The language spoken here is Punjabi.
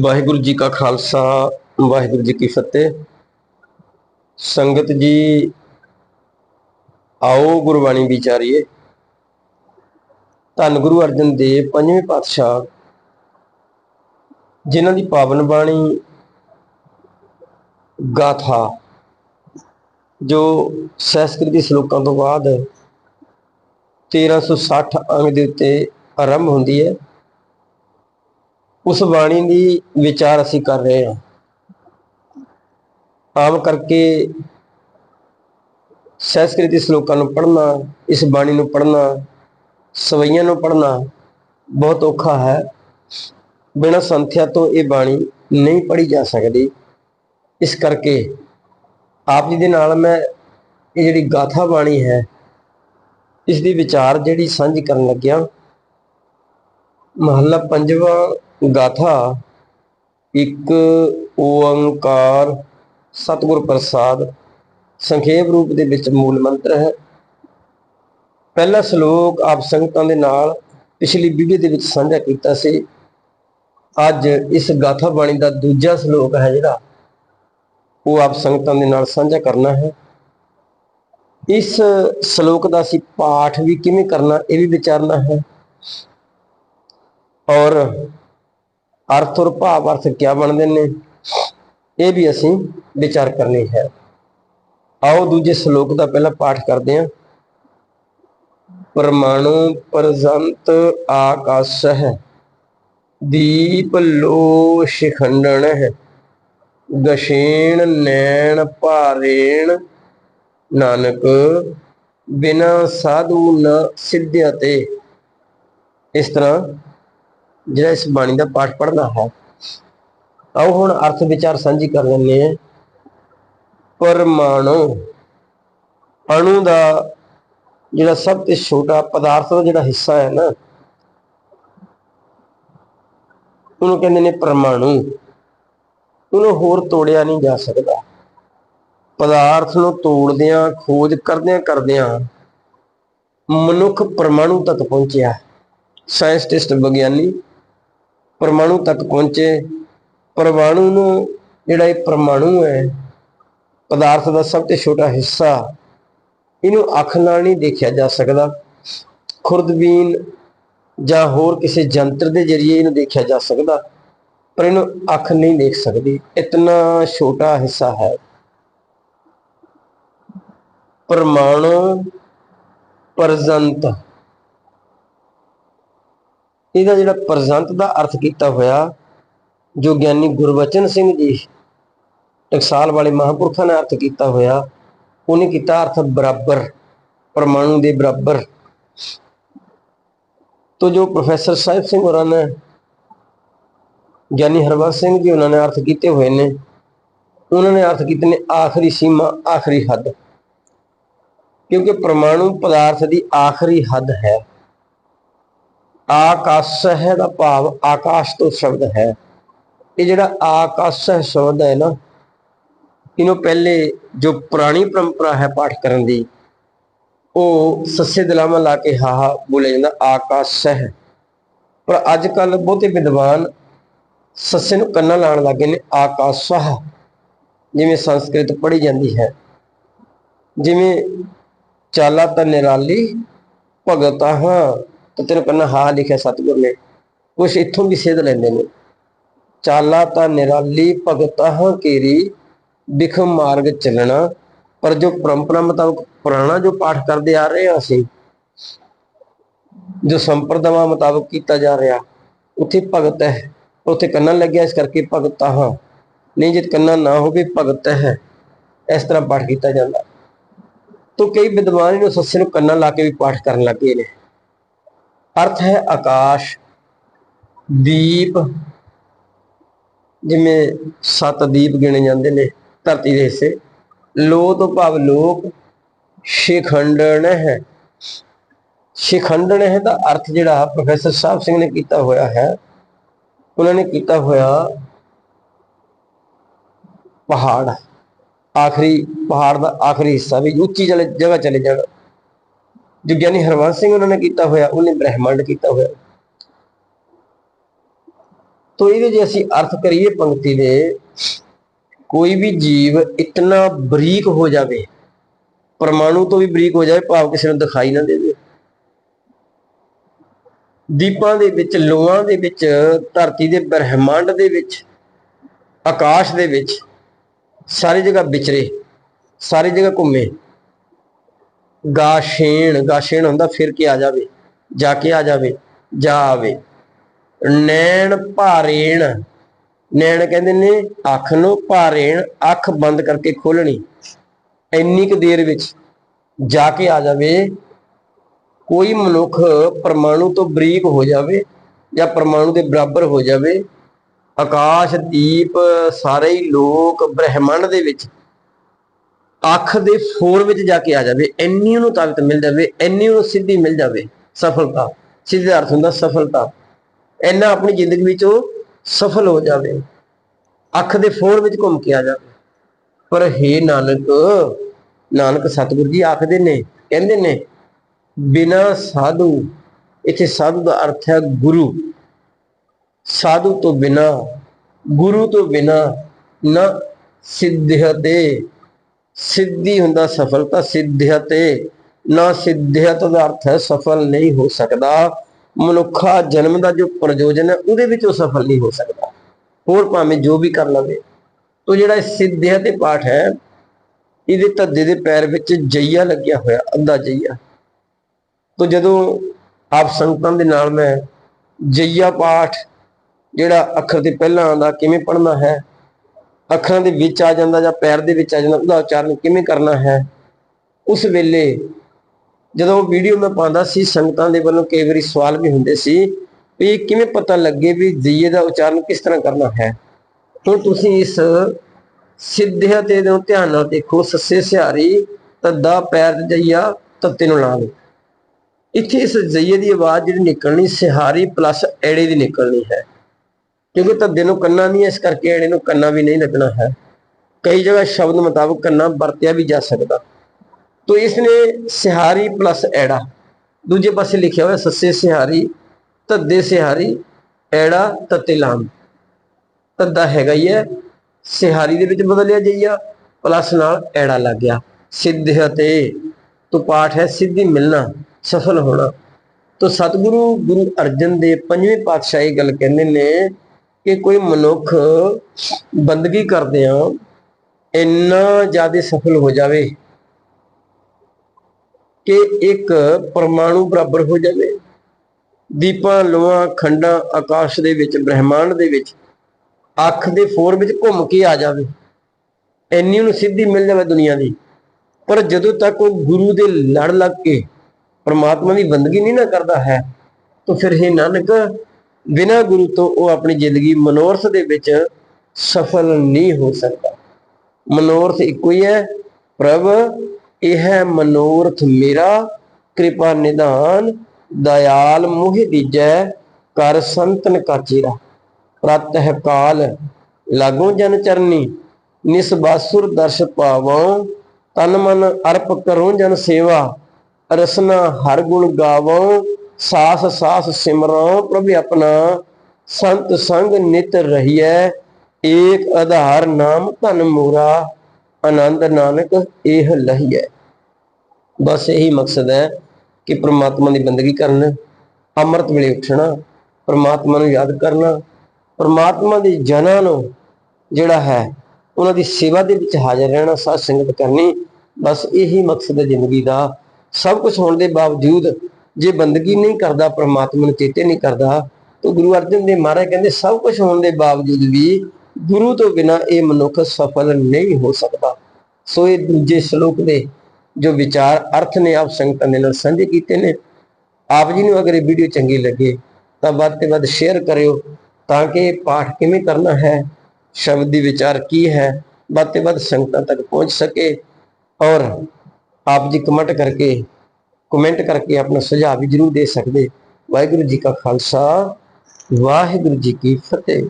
ਵਾਹਿਗੁਰੂ ਜੀ ਕਾ ਖਾਲਸਾ, ਵਾਹਿਗੁਰੂ ਜੀ ਕੀ ਫਤਿਹ। ਸੰਗਤ ਜੀ, ਆਓ ਗੁਰਬਾਣੀ ਵਿਚਾਰੀਏ। ਧੰਨ ਗੁਰੂ ਅਰਜਨ ਦੇਵ, ਪੰਜਵੇਂ ਪਾਤਸ਼ਾਹ, ਜਿਨ੍ਹਾਂ ਦੀ ਪਾਵਨ ਬਾਣੀ ਗਾਥਾ, ਜੋ ਸੰਸਕ੍ਰਿਤ ਦੇ ਸ਼ਲੋਕਾਂ ਤੋਂ ਬਾਅਦ 1360 ਅੰਗ ਦੇ ਉੱਤੇ ਆਰੰਭ ਹੁੰਦੀ ਹੈ। ਉਸ ਬਾਣੀ ਦੀ ਵਿਚਾਰ ਅਸੀਂ ਕਰ ਰਹੇ ਹਾਂ। ਆਮ ਕਰਕੇ ਸੰਸਕ੍ਰਿਤ ਸ਼ਲੋਕਾਂ ਨੂੰ ਪੜ੍ਹਨਾ, ਇਸ ਬਾਣੀ ਨੂੰ ਪੜ੍ਹਨਾ, ਸਵਈਆਂ ਨੂੰ ਪੜ੍ਹਨਾ ਬਹੁਤ ਔਖਾ ਹੈ। ਬਿਨਾਂ ਸੰਥਿਆ ਤੋਂ ਇਹ ਬਾਣੀ ਨਹੀਂ ਪੜ੍ਹੀ ਜਾ ਸਕਦੀ। ਇਸ ਕਰਕੇ ਆਪ ਜੀ ਦੇ ਨਾਲ ਮੈਂ ਇਹ ਜਿਹੜੀ ਗਾਥਾ ਬਾਣੀ ਹੈ, ਇਸ ਦੀ ਵਿਚਾਰ ਜਿਹੜੀ ਸਾਂਝੀ ਕਰਨ ਲੱਗਿਆ। ਮਹੱਲਾ ਪੰਜਵਾਂ ਗਾਥਾ, ਇੱਕ ਓੰਕਾਰ ਸਤਿਗੁਰ ਪ੍ਰਸਾਦ, ਸੰਖੇਪ ਰੂਪ ਦੇ ਵਿੱਚ ਮੂਲ ਮੰਤਰ ਹੈ। ਪਹਿਲਾ ਸ਼ਲੋਕ ਆਪ ਸੰਗਤਾਂ ਦੇ ਨਾਲ ਪਿਛਲੀ ਵੀਡੀਓ ਦੇ ਵਿੱਚ ਸਾਂਝਾ ਕੀਤਾ ਸੀ। ਅੱਜ ਇਸ ਗਾਥਾ ਬਾਣੀ ਦਾ ਦੂਜਾ ਸ਼ਲੋਕ ਹੈ ਜਿਹੜਾ ਉਹ ਆਪ ਸੰਗਤਾਂ ਦੇ ਨਾਲ ਸਾਂਝਾ ਕਰਨਾ ਹੈ। ਇਸ ਸ਼ਲੋਕ ਦਾ ਅਸੀਂ ਪਾਠ ਵੀ ਕਿਵੇਂ ਕਰਨਾ ਇਹ ਵੀ ਵਿਚਾਰਨਾ ਹੈ। ਔਰ ਅਰਥ ਔਰ ਭਾਵ ਅਰਥ ਕੀ ਬਣਦੇ ਨੇ? ਇਹ ਵੀ ਅਸੀਂ ਵਿਚਾਰ ਕਰਨੀ ਹੈ। ਆਓ ਦੂਜੇ ਸ਼ਲੋਕ ਦਾ ਪਹਿਲਾ ਪਾਠ ਕਰਦੇ ਹਾਂ। ਪਰਮਾਣੂ ਪ੍ਰਜੰਤ ਆਕਾਸ਼ ਹੈ ਦੀਪ ਲੋ ਸ਼ਿਖੰਡਣ ਹੈ ਗਸ਼ੇਣ ਨੈਣ ਭਾਰੇਣ, ਨਾਨਕ ਬਿਨਾ ਸਾਧੂ ਨ ਸਿੱਧਿਅਤੇ ਇਸ ਤਰ੍ਹਾਂ ਜਿਹੜਾ ਇਸ ਬਾਣੀ ਦਾ ਪਾਠ ਪੜ੍ਹਨਾ ਹੈ ਆਓ ਹੁਣ ਅਰਥ ਵਿਚਾਰ ਸਾਂਝੀ ਕਰ ਲੈਂਦੇ ਹਾਂ। ਪਰਮਾਣੂ ਅਣੂ ਦਾ ਜਿਹੜਾ ਸਭ ਤੋਂ ਛੋਟਾ ਪਦਾਰਥ ਦਾ ਜਿਹੜਾ ਹਿੱਸਾ ਹੈ ਨਾ, ਉਹਨੂੰ ਕਹਿੰਦੇ ਨੇ ਪਰਮਾਣੂ। ਉਹਨੂੰ ਹੋਰ ਤੋੜਿਆ ਨਹੀਂ ਜਾ ਸਕਦਾ। ਪਦਾਰਥ ਨੂੰ ਤੋੜਦਿਆਂ, ਖੋਜ ਕਰਦਿਆਂ ਕਰਦਿਆਂ ਮਨੁੱਖ ਪਰਮਾਣੂ ਤੱਕ ਪਹੁੰਚਿਆ। ਸਾਇੰਟਿਸਟ ਵਿਗਿਆਨੀ ਪਰਮਾਣੂ ਤੱਕ ਪਹੁੰਚੇ। ਪਰਮਾਣੂ ਨੂੰ ਜਿਹੜਾ ਇਹ ਪਰਮਾਣੂ ਹੈ, ਪਦਾਰਥ ਦਾ ਸਭ ਤੋਂ ਛੋਟਾ ਹਿੱਸਾ, ਇਹਨੂੰ ਅੱਖ ਨਾਲ ਨਹੀਂ ਦੇਖਿਆ ਜਾ ਸਕਦਾ। ਖੁਰਦਬੀਨ ਜਾਂ ਹੋਰ ਕਿਸੇ ਯੰਤਰ ਦੇ ਜ਼ਰੀਏ ਇਹਨੂੰ ਦੇਖਿਆ ਜਾ ਸਕਦਾ, ਪਰ ਇਹਨੂੰ ਅੱਖ ਨਹੀਂ ਦੇਖ ਸਕਦੀ। ਇਤਨਾ ਛੋਟਾ ਹਿੱਸਾ ਹੈ। ਪਰਮਾਣੂ ਪ੍ਰਜੰਤ ਇਹਦਾ ਜਿਹੜਾ ਪ੍ਰਜੰਤ ਦਾ ਅਰਥ ਕੀਤਾ ਹੋਇਆ, ਜੋ ਗਿਆਨੀ ਗੁਰਬਚਨ ਸਿੰਘ ਜੀ ਟਕਸਾਲ ਵਾਲੇ ਮਹਾਂਪੁਰਖਾਂ ਨੇ ਅਰਥ ਕੀਤਾ ਹੋਇਆ, ਉਹਨੇ ਕੀਤਾ ਅਰਥ ਬਰਾਬਰ, ਪਰਮਾਣੂ ਦੇ ਬਰਾਬਰ। ਤੋ ਜੋ ਪ੍ਰੋਫੈਸਰ ਸਾਹਿਬ ਸਿੰਘ ਹੋਰਾਂ ਨੇ, ਗਿਆਨੀ ਹਰਬੰਸ ਸਿੰਘ ਜੀ ਉਹਨਾਂ ਨੇ ਅਰਥ ਕੀਤੇ ਹੋਏ ਨੇ, ਉਹਨਾਂ ਨੇ ਅਰਥ ਕੀਤੇ ਨੇ ਆਖਰੀ ਸੀਮਾ, ਆਖਰੀ ਹੱਦ। ਕਿਉਂਕਿ ਪਰਮਾਣੂ ਪਦਾਰਥ ਦੀ ਆਖਰੀ ਹੱਦ ਹੈ। ਆਕਾਸ਼ ਹੈ ਦਾ ਭਾਵ ਆਕਾਸ਼ ਤੋਂ ਸ਼ਬਦ ਹੈ। ਇਹ ਜਿਹੜਾ ਆਕਾਸ਼ ਸ਼ਬਦ ਹੈ ਨਾ, ਇਹਨੂੰ ਪਹਿਲੇ ਜੋ ਪੁਰਾਣੀ ਪਰੰਪਰਾ ਹੈ ਪਾਠ ਕਰਨ ਦੀ, ਉਹ ਸੱਸੇ ਦਲਾਮਾ ਲਾ ਕੇ ਹਾਹਾ ਬੋਲਿਆ ਜਾਂਦਾ ਆਕਾਸ਼ ਹੈ। ਪਰ ਅੱਜ ਕੱਲ ਬਹੁਤੇ ਵਿਦਵਾਨ ਸੱਸੇ ਨੂੰ ਕੰਨਾਂ ਲਾਣ ਲੱਗੇ ਨੇ ਆਕਾਸ਼ਹ ਜਿਵੇਂ ਸੰਸਕ੍ਰਿਤ ਪੜ੍ਹੀ ਜਾਂਦੀ ਹੈ। ਜਿਵੇਂ ਚਾਲਾ ਤਾਂ ਨਿਰਾਲੀ, ਭਗਤ ਹਾਂ ਤੇ ਤੇਰੇ ਕੰਨਾਂ ਹਾ, ਲਿਖਿਆ ਸਤਿਗੁਰ ਨੇ। ਕੁਛ ਇੱਥੋਂ ਵੀ ਸੇਧ ਲੈਂਦੇ ਨੇ। ਚਾਲਾ ਤਾਂ ਨਿਰਾਲੀ ਭਗਤਾਂ ਕੀਰੀ, ਬਿਖ ਮਾਰਗ ਚੱਲਣਾ। ਪਰ ਜੋ ਪਰੰਪਰਾ ਮੁਤਾਬਕ ਪੁਰਾਣਾ ਜੋ ਪਾਠ ਕਰਦੇ ਆ ਰਹੇ ਹਾਂ ਅਸੀਂ, ਜੋ ਸੰਪਰਦਾਵਾਂ ਮੁਤਾਬਕ ਕੀਤਾ ਜਾ ਰਿਹਾ, ਉੱਥੇ ਭਗਤ ਹੈ। ਉੱਥੇ ਕੰਨਾਂ ਲੱਗਿਆ, ਇਸ ਕਰਕੇ ਭਗਤ ਹਾਂ ਨਹੀਂ, ਜੇ ਕੰਨਾਂ ਨਾ ਹੋਵੇ, ਭਗਤ ਹੈ। ਇਸ ਤਰ੍ਹਾਂ ਪਾਠ ਕੀਤਾ ਜਾਂਦਾ। ਤੋ ਕਈ ਵਿਦਵਾਨ ਇਹਨੂੰ ਸੱਸੇ ਨੂੰ ਕੰਨਾਂ ਲਾ ਕੇ ਵੀ ਪਾਠ ਕਰਨ ਲੱਗੇ ਨੇ। ਅਰਥ ਹੈ ਆਕਾਸ਼, ਦੀਪ, ਜਿਵੇਂ ਸੱਤ ਦੀਪ ਗਿਣੇ ਜਾਂਦੇ ਨੇ ਧਰਤੀ ਦੇ ਹਿੱਸੇ। ਲੋ ਤੋਂ ਭਾਵ ਲੋਕ, ਸ਼ਿਖੰਡਣ ਹੈ। ਸ਼ਿਖੰਡਣ ਹੈ ਦਾ ਅਰਥ ਜਿਹੜਾ ਪ੍ਰੋਫੈਸਰ ਸਾਹਿਬ ਸਿੰਘ ਨੇ ਕੀਤਾ ਹੋਇਆ ਹੈ। ਉਹਨਾਂ ਨੇ ਕੀਤਾ ਹੋਇਆ ਪਹਾੜ। ਆਖਰੀ ਪਹਾੜ ਦਾ ਆਖਰੀ ਹਿੱਸਾ ਵੀ ਉੱਚੀ ਜਲੇ ਜਗ੍ਹਾ ਚਲੇ ਜਾਣਾ। ਜੋ ਗਿਆਨੀ ਹਰਵੰਸ ਸਿੰਘ ਉਹਨਾਂ ਨੇ ਕੀਤਾ ਹੋਇਆ, ਉਹਨੇ ਬ੍ਰਹਿਮੰਡ ਕੀਤਾ ਹੋਇਆ। ਤੋ ਇਹਦੇ ਜੇ ਅਸੀਂ ਅਰਥ ਕਰੀਏ ਪੰਕਤੀ ਦੇ, ਕੋਈ ਵੀ ਜੀਵ ਇਤਨਾ ਬਰੀਕ ਹੋ ਜਾਵੇ, ਪਰਮਾਣੂ ਤੋਂ ਵੀ ਬਰੀਕ ਹੋ ਜਾਵੇ, ਭਾਵ ਕਿਸੇ ਨੂੰ ਦਿਖਾਈ ਨਾ ਦੇਵੇ। ਦੀਪਾਂ ਦੇ ਵਿੱਚ, ਲੋਹਾਂ ਦੇ ਵਿੱਚ, ਧਰਤੀ ਦੇ ਬ੍ਰਹਿਮੰਡ ਦੇ ਵਿੱਚ, ਆਕਾਸ਼ ਦੇ ਵਿੱਚ, ਸਾਰੀ ਜਗ੍ਹਾ ਵਿਚਰੇ, ਸਾਰੀ ਜਗ੍ਹਾ ਘੁੰਮੇ। ਗਾਸ਼ੇਣ ਗਾਸ਼ੇਣ ਹੁੰਦਾ ਫਿਰ ਕੇ ਆ ਜਾਵੇ? ਜਾ ਕੇ ਆ ਜਾਵੇ, ਜਾ ਆਵੇ। ਨੈਣ ਭਾਰੇਣ, ਨੈਣ ਕਹਿੰਦੇ ਨੇ ਅੱਖ ਨੂੰ ਭਾਰੇਣ, ਅੱਖ ਬੰਦ ਕਰਕੇ ਖੋਲਣੀ ਇੰਨੀ ਕੁ ਦੇਰ ਵਿੱਚ ਜਾ ਕੇ ਆ ਜਾਵੇ, ਕੋਈ ਮਨੁੱਖ ਪਰਮਾਣੂ ਤੋਂ ਬਰੀਕ ਹੋ ਜਾਵੇ ਜਾਂ ਪਰਮਾਣੂ ਦੇ ਬਰਾਬਰ ਹੋ ਜਾਵੇ, ਆਕਾਸ਼, ਦੀਪ, ਸਾਰੇ ਹੀ ਲੋਕ ਬ੍ਰਹਿਮੰਡ ਦੇ ਵਿੱਚ ਅੱਖ ਦੇ ਫੋਰ ਵਿੱਚ ਜਾ ਕੇ ਆ ਜਾਵੇ, ਇੰਨੀ ਉਹਨੂੰ ਤਾਕਤ ਮਿਲ ਜਾਵੇ, ਇੰਨੀ ਉਹਨੂੰ ਸਿੱਧੀ ਮਿਲ ਜਾਵੇ, ਸਫਲਤਾ, ਸਿੱਧੇ ਅਰਥ ਹੁੰਦਾ ਸਫਲਤਾ। ਇੰਨਾ ਆਪਣੀ ਜ਼ਿੰਦਗੀ ਵਿੱਚ ਉਹ ਸਫਲ ਹੋ ਜਾਵੇ। ਅੱਖ ਦੇ ਫੋਰ ਵਿੱਚ ਘੁੰਮ ਕੇ ਆ ਜਾਵੇ। ਪਰ ਹੇ ਨਾਨਕ ਨਾਨਕ ਸਤਿਗੁਰੂ ਜੀ ਆਖਦੇ ਨੇ, ਕਹਿੰਦੇ ਨੇ, ਬਿਨਾ ਸਾਧੂ, ਇੱਥੇ ਸਾਧੂ ਦਾ ਅਰਥ ਹੈ ਗੁਰੂ। ਸਾਧੂ ਤੋਂ ਬਿਨਾ, ਗੁਰੂ ਤੋਂ ਬਿਨਾ ਨਾ ਸਿੱਧਿਅਤੇ ਸਿੱਧੀ ਹੁੰਦਾ ਸਫਲਤਾ ਸਿੱਧਿਅਤੇ ਨਾ ਸਿੱਧਿਅਤ ਦਾ ਅਰਥ ਹੈ ਸਫਲ ਨਹੀਂ ਹੋ ਸਕਦਾ। ਮਨੁੱਖਾ ਜਨਮ ਦਾ ਜੋ ਪ੍ਰਯੋਜਨ ਹੈ, ਉਹਦੇ ਵਿੱਚ ਉਹ ਸਫਲ ਨਹੀਂ ਹੋ ਸਕਦਾ। ਹੋਰ ਭਾਵੇਂ ਜੋ ਵੀ ਕਰ ਲਵੇ। ਤੋ ਜਿਹੜਾ ਇਹ ਸਿੱਧਿਅਤ ਦੇ ਪਾਠ ਹੈ, ਇਹਦੇ ਧੱਦੇ ਦੇ ਪੈਰ ਵਿੱਚ ਜਈਆ ਲੱਗਿਆ ਹੋਇਆ, ਅੱਧਾ ਜਈਆ। ਤੋ ਜਦੋਂ ਆਪ ਸੰਗਤਾਂ ਦੇ ਨਾਲ ਮੈਂ ਜਈਆ ਪਾਠ, ਜਿਹੜਾ ਅੱਖਰ 'ਤੇ ਪਹਿਲਾਂ ਆਉਂਦਾ ਕਿਵੇਂ ਪੜ੍ਹਨਾ ਹੈ ਅੱਖਰਾਂ ਦੇ ਵਿੱਚ ਆ ਜਾਂਦਾ ਜਾਂ ਪੈਰ ਦੇ ਵਿੱਚ ਆ ਜਾਂਦਾ, ਉਹਦਾ ਉਚਾਰਨ ਕਿਵੇਂ ਕਰਨਾ ਹੈ? ਉਸ ਵੇਲੇ ਜਦੋਂ ਵੀਡੀਓ ਮੈਂ ਪਾਉਂਦਾ ਸੀ, ਸੰਗਤਾਂ ਦੇ ਵੱਲੋਂ ਕਈ ਵਾਰੀ ਸਵਾਲ ਵੀ ਹੁੰਦੇ ਸੀ ਵੀ ਕਿਵੇਂ ਪਤਾ ਲੱਗੇ ਵੀ ਜਈਏ ਦਾ ਉਚਾਰਨ ਕਿਸ ਤਰ੍ਹਾਂ ਕਰਨਾ ਹੈ? ਹੁਣ ਤੁਸੀਂ ਇਸ ਸਿੱਧਿਆ ਤੇ ਨੂੰ ਧਿਆਨ ਨਾਲ ਦੇਖੋ, ਸੱਸੇ ਸਿਹਾਰੀ, ਤੱਦਾ, ਪੈਰ ਜਈਆ, ਤੱਤੇ ਨੂੰ ਲਾ ਲਓ ਇੱਥੇ ਇਸ ਜਈਏ ਦੀ ਆਵਾਜ਼ ਜਿਹੜੀ ਨਿਕਲਣੀ, ਸਿਹਾਰੀ ਪਲੱਸ ਐੜੇ ਦੀ ਨਿਕਲਣੀ ਹੈ। ਕਿਉਂਕਿ ਧੱਦੇ ਨੂੰ ਕੰਨਾਂ ਨਹੀਂ ਹੈ, ਇਸ ਕਰਕੇ ਐੜੇ ਨੂੰ ਕੰਨਾਂ ਵੀ ਨਹੀਂ ਲੱਗਣਾ ਹੈ। ਕਈ ਜਗ੍ਹਾ ਸ਼ਬਦ ਮੁਤਾਬਕ ਕੰਨਾਂ ਵਰਤਿਆ ਵੀ ਜਾ ਸਕਦਾ। ਤੋ ਇਸ ਨੇ ਸਿਹਾਰੀ ਪਲੱਸ ਐੜਾ ਦੂਜੇ ਪਾਸੇ ਲਿਖਿਆ ਹੋਇਆ ਸੱਸੇ ਸਿਹਾਰੀ ਧੱਦੇ ਸਿਹਾਰੀ ਐੜਾ ਤੱਤੇ ਲਾਮ। ਤੱਦਾ ਹੈਗਾ ਹੀ ਹੈ ਸਿਹਾਰੀ ਦੇ ਵਿੱਚ ਬਦਲਿਆ ਜਾਈਆ ਪਲੱਸ ਨਾਲ ਐੜਾ ਲੱਗ ਗਿਆ। ਸਿੱਧ ਅਤੇ ਤੋ ਪਾਠ ਹੈ ਸਿੱਧੀ ਮਿਲਣਾ ਸਫਲ ਹੋਣਾ। ਤੋ ਸਤਿਗੁਰੂ ਗੁਰੂ ਅਰਜਨ ਦੇ ਪੰਜਵੇਂ ਪਾਤਸ਼ਾਹ ਇਹ ਗੱਲ ਕਹਿੰਦੇ ਨੇ ਕਿ ਕੋਈ ਮਨੁੱਖ ਬੰਦਗੀ ਕਰਦਿਆਂ ਇੰਨਾ ਜ਼ਿਆਦਾ ਸਫਲ ਹੋ ਜਾਵੇ ਕਿ ਇੱਕ ਪਰਮਾਣੂ ਬਰਾਬਰ ਹੋ ਜਾਵੇ। ਦੀਪਾਂ, ਲੋਹਾਂ, ਖੰਡਾਂ, ਆਕਾਸ਼ ਦੇ ਵਿੱਚ, ਬ੍ਰਹਿਮੰਡ ਦੇ ਵਿੱਚ, ਅੱਖ ਦੇ ਫੋਰ ਵਿੱਚ ਘੁੰਮ ਕੇ ਆ ਜਾਵੇ। ਇੰਨੀ ਨੂੰ ਸਿੱਧੀ ਮਿਲ ਜਾਵੇ ਦੁਨੀਆ ਦੀ। ਪਰ ਜਦੋਂ ਤੱਕ ਉਹ ਗੁਰੂ ਦੇ ਲੜ ਲੱਗ ਕੇ ਪਰਮਾਤਮਾ ਦੀ ਬੰਦਗੀ ਨਹੀਂ ਨਾ ਕਰਦਾ ਹੈ, ਤਾਂ ਫਿਰ ਇਹ ਨਾਨਕ ਬਿਨਾ ਗੁਰੂ ਤੋਂ ਉਹ ਆਪਣੀ ਜ਼ਿੰਦਗੀ ਮਨੋਰਥ ਦੇ ਵਿੱਚ ਸਫਲ ਨਹੀਂ ਹੋ ਸਕਦਾ। ਮਨੋਰਥ ਇੱਕੋ ਹੀ ਹੈ, ਪ੍ਰਭ, ਇਹ ਹੈ ਮਨੋਰਥ ਮੇਰਾ, ਕਿਰਪਾ ਨਿਧਾਨ, ਦਇਆਲ ਮੋਹਿ ਦੀਜੈ ਕਰ ਸੰਤਨ ਕਾਚੀਰਾ। ਪ੍ਰਤਹ ਕਾਲ, ਲਾਗੋ ਜਨ ਚਰਨੀ ਨਿਸਬਾਸੁਰ ਦਰਸ਼ ਪਾਵੋ, ਤਨ ਮਨ ਅਰਪ ਕਰੋ ਜਨ ਸੇਵਾ, ਰਸਨਾ ਹਰ ਗੁਣ ਗਾਵੋ ਸਾਸ ਸਾਸ ਸਿਮਰੋ ਪ੍ਰਭ ਆਪਣਾ, ਸੰਤ ਸੰਗ ਨਿਤ ਰਹੀਐ, ਏਕ ਆਧਾਰ ਨਾਮ ਧਨ ਮੋਰਾ, ਆਨੰਦ ਨਾਨਕ ਇਹ ਲਹੀਐ। ਬਸ ਇਹੀ ਮਕਸਦ ਹੈ ਕਿ ਪ੍ਰਮਾਤਮਾ ਦੀ ਬੰਦਗੀ ਕਰਨ, ਅੰਮ੍ਰਿਤ ਵੇਲੇ ਉੱਠਣਾ, ਪ੍ਰਮਾਤਮਾ ਨੂੰ ਯਾਦ ਕਰਨਾ, ਪ੍ਰਮਾਤਮਾ ਦੀ ਜਨਾਂ ਨੂੰ ਜਿਹੜਾ ਹੈ, ਉਹਨਾਂ ਦੀ ਸੇਵਾ ਦੇ ਵਿੱਚ ਹਾਜ਼ਰ ਰਹਿਣਾ, ਸਾਧ ਸੰਗਤ ਕਰਨੀ, ਬਸ ਇਹੀ ਮਕਸਦ ਹੈ ਜ਼ਿੰਦਗੀ ਦਾ। ਸਭ ਕੁਝ ਹੋਣ ਦੇ ਬਾਵਜੂਦ ਜੇ ਬੰਦਗੀ ਨਹੀਂ ਕਰਦਾ, ਪ੍ਰਮਾਤਮਾ ਨੂੰ ਚੇਤੇ ਨਹੀਂ ਕਰਦਾ, ਤਾਂ ਗੁਰੂ ਅਰਜਨ ਦੇਵ ਮਹਾਰਾਜ ਕਹਿੰਦੇ, ਸਭ ਕੁਝ ਹੋਣ ਦੇ ਬਾਵਜੂਦ ਵੀ ਗੁਰੂ ਤੋਂ ਬਿਨਾ ਇਹ ਮਨੁੱਖ ਸਫਲ ਨਹੀਂ ਹੋ ਸਕਦਾ। ਸੋ ਇਹ ਦੂਜੇ ਸ਼ਲੋਕ ਦੇ ਜੋ ਵਿਚਾਰ, ਅਰਥ ਨੇ ਆਪ ਸੰਗਤਾਂ ਦੇ ਨਾਲ ਸਾਂਝੇ ਕੀਤੇ ਨੇ। ਆਪ ਜੀ ਨੂੰ ਅਗਰ ਇਹ ਵੀਡੀਓ ਚੰਗੀ ਲੱਗੇ, ਤਾਂ ਵੱਧ ਤੋਂ ਵੱਧ ਸ਼ੇਅਰ ਕਰਿਓ, ਤਾਂ ਕਿ ਇਹ ਪਾਠ ਕਿਵੇਂ ਕਰਨਾ ਹੈ, ਸ਼ਬਦ ਦੀ ਵਿਚਾਰ ਕੀ ਹੈ, ਵੱਧ ਤੋਂ ਵੱਧ ਸੰਗਤਾਂ ਤੱਕ ਪਹੁੰਚ ਸਕੇ। ਔਰ ਆਪ ਜੀ ਕਮੈਂਟ ਕਰਕੇ ਕਮੈਂਟ ਕਰਕੇ ਆਪਣਾ ਸੁਝਾਅ ਵੀ ਜਰੂਰ ਦੇ ਸਕਦੇ। ਵਾਹਿਗੁਰੂ ਜੀ ਕਾ ਖਾਲਸਾ, ਵਾਹਿਗੁਰੂ ਜੀ ਕੀ ਫਤਿਹ।